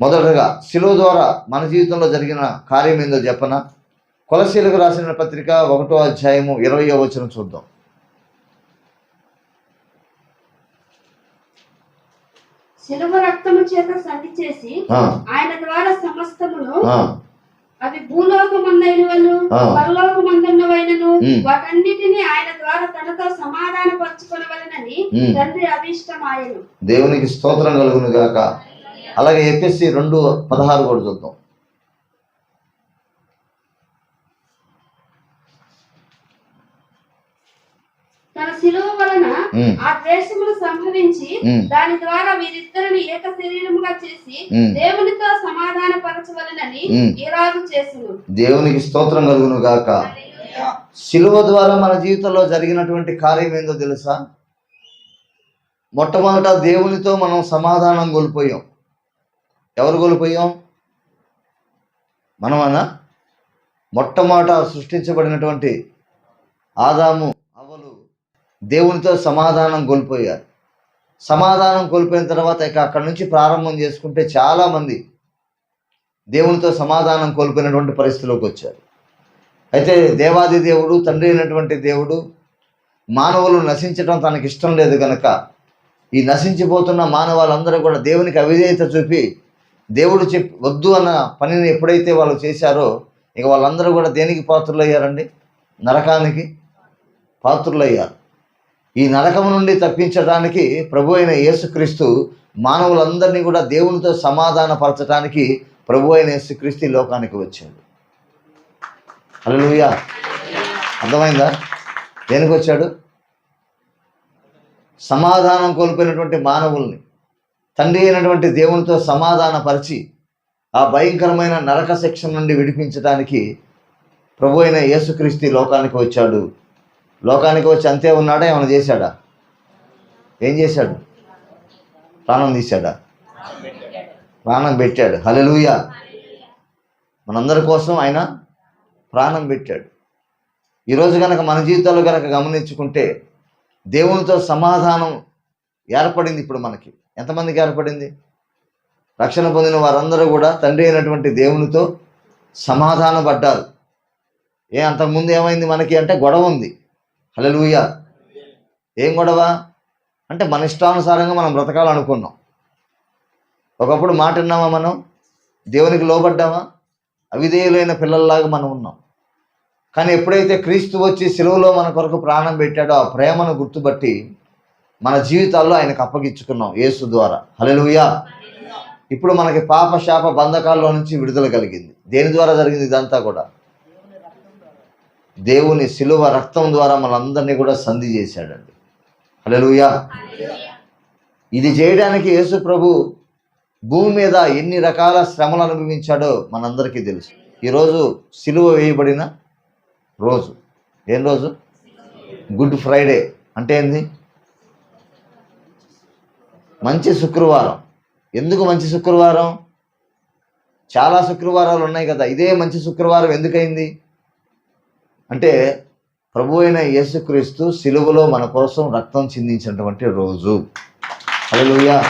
మొదటగా శిలువ ద్వారా మన జీవితంలో జరిగిన కార్యం ఏందో చెప్పన? కొలసీలకు రాసిన పత్రిక ఒకటో అధ్యాయము ఇరవయో వచనం చూద్దాం. శిలువ రక్తము చేత సంధి చేసి ఆయన ద్వారా సమస్తమును అవి భూలోకమందైనవను ఉమ్. వాటన్నిటిని ఆయన ద్వారా తనతో సమాధాన పరచుకొనవలనని ఉమ్. తండ్రి అభిష్టమాయను. దేవునికి స్తోత్రం కలుగును గాక. అలాగే ఎపిఎస్సి రెండు పదహారు కూడా చూద్దాం. తన శిలువ వలన ఉమ్, ఆ ద్వేషములు సంభవించి ఉమ్. దాని ద్వారా వీరిద్దరిని ఏక శరీరముగా చేసి ఉమ్. దేవునితో సమాధాన పరచవలనని ఉమ్. ఈరాజు చేసును. దేవునికి స్తోత్రం కలుగును గాక. శిలువ ద్వారా మన జీవితంలో జరిగినటువంటి కార్యం ఏందో తెలుసా? మొట్టమొదట దేవునితో మనం సమాధానం కోల్పోయాం. ఎవరు కోల్పోయాం? మనమన్నా మొట్టమొదట సృష్టించబడినటువంటి ఆదాము అవలు దేవునితో సమాధానం కోల్పోయారు. సమాధానం కోల్పోయిన తర్వాత ఇక అక్కడి నుంచి ప్రారంభం చేసుకుంటే చాలామంది దేవునితో సమాధానం కోల్పోయినటువంటి పరిస్థితిలోకి వచ్చారు. అయితే దేవాది దేవుడు తండ్రి అయినటువంటి దేవుడు మానవులు నశించడం తనకి ఇష్టం లేదు కనుక ఈ నశించిపోతున్న మానవాళ్ళందరూ కూడా దేవునికి అవిధేయత చూపి దేవుడు చెప్పి వద్దు అన్న పనిని ఎప్పుడైతే వాళ్ళు చేశారో ఇక వాళ్ళందరూ కూడా దేనికి పాత్రలు అయ్యారండి నరకానికి పాత్రులు అయ్యారు ఈ నరకం నుండి తప్పించడానికి ప్రభు అయిన యేసుక్రీస్తు మానవులందరినీ కూడా దేవునితో సమాధానపరచడానికి ప్రభు అయిన యేసుక్రీస్తు లోకానికి వచ్చాడు. హల్లెలూయా. అర్థమైందా? దేనికి వచ్చాడు సమాధానం కోల్పోయినటువంటి మానవుల్ని. తండ్రి అయినటువంటి దేవునితో సమాధానపరిచి ఆ భయంకరమైన నరక శిక్ష నుండి విడిపించడానికి ప్రభు అయిన యేసుక్రీస్తు లోకానికి వచ్చాడు. లోకానికి వచ్చి అంతే ఉన్నాడా? ఏమైనా చేశాడా? ఏం చేశాడు? ప్రాణం తీశాడా? ప్రాణం పెట్టాడు. హల్లెలూయా. మనందరి కోసం ఆయన ప్రాణం పెట్టాడు. ఈరోజు కనుక మన జీవితాలు కనుక గమనించుకుంటే దేవునితో సమాధానం ఏర్పడింది ఇప్పుడు మనకి. ఎంతమందికి ఏర్పడింది? రక్షణ పొందిన వారందరూ కూడా తండ్రి అయినటువంటి దేవునితో సమాధాన పడ్డారు ఏ అంతకుముందు ఏమైంది మనకి అంటే గొడవ ఉంది. హలలుయ ఏం గొడవ? అంటే మన ఇష్టానుసారంగా మనం బ్రతకాలనుకున్నాం. ఒకప్పుడు మాట విన్నామా మనం? దేవునికి లోబడ్డామా? అవిధేయులైన పిల్లల్లాగా మనం ఉన్నాం. కానీ ఎప్పుడైతే క్రీస్తు వచ్చి సెలవులో మన కొరకు ప్రాణం పెట్టాడో ఆ ప్రేమను గుర్తుపట్టి మన జీవితాల్లో ఆయనకు అప్పగించుకున్నాం యేసు ద్వారా. హల్లెలూయా. ఇప్పుడు మనకి పాప శాప బంధకాల్లో నుంచి విడుదల కలిగింది. దేని ద్వారా జరిగింది ఇదంతా కూడా? దేవుని సిలువ రక్తం ద్వారా మనందరినీ కూడా సంధి చేశాడండి. హల్లెలూయా. ఇది చేయడానికి యేసు ప్రభు భూమి మీద ఎన్ని రకాల శ్రమలు అనుభవించాడో మనందరికీ తెలుసు. ఈరోజు సిలువ వేయబడిన రోజు. ఏం రోజు? Good Friday. అంటే ఏంది? మంచి శుక్రవారం. ఎందుకు మంచి శుక్రవారం? చాలా శుక్రవారాలు ఉన్నాయి కదా. ఇదే మంచి శుక్రవారం ఎందుకైంది? అంటే ప్రభు అయిన యేసుక్రీస్తు సిలువలో మన కోసం రక్తం చిందించినటువంటి రోజు. హల్లెలూయా.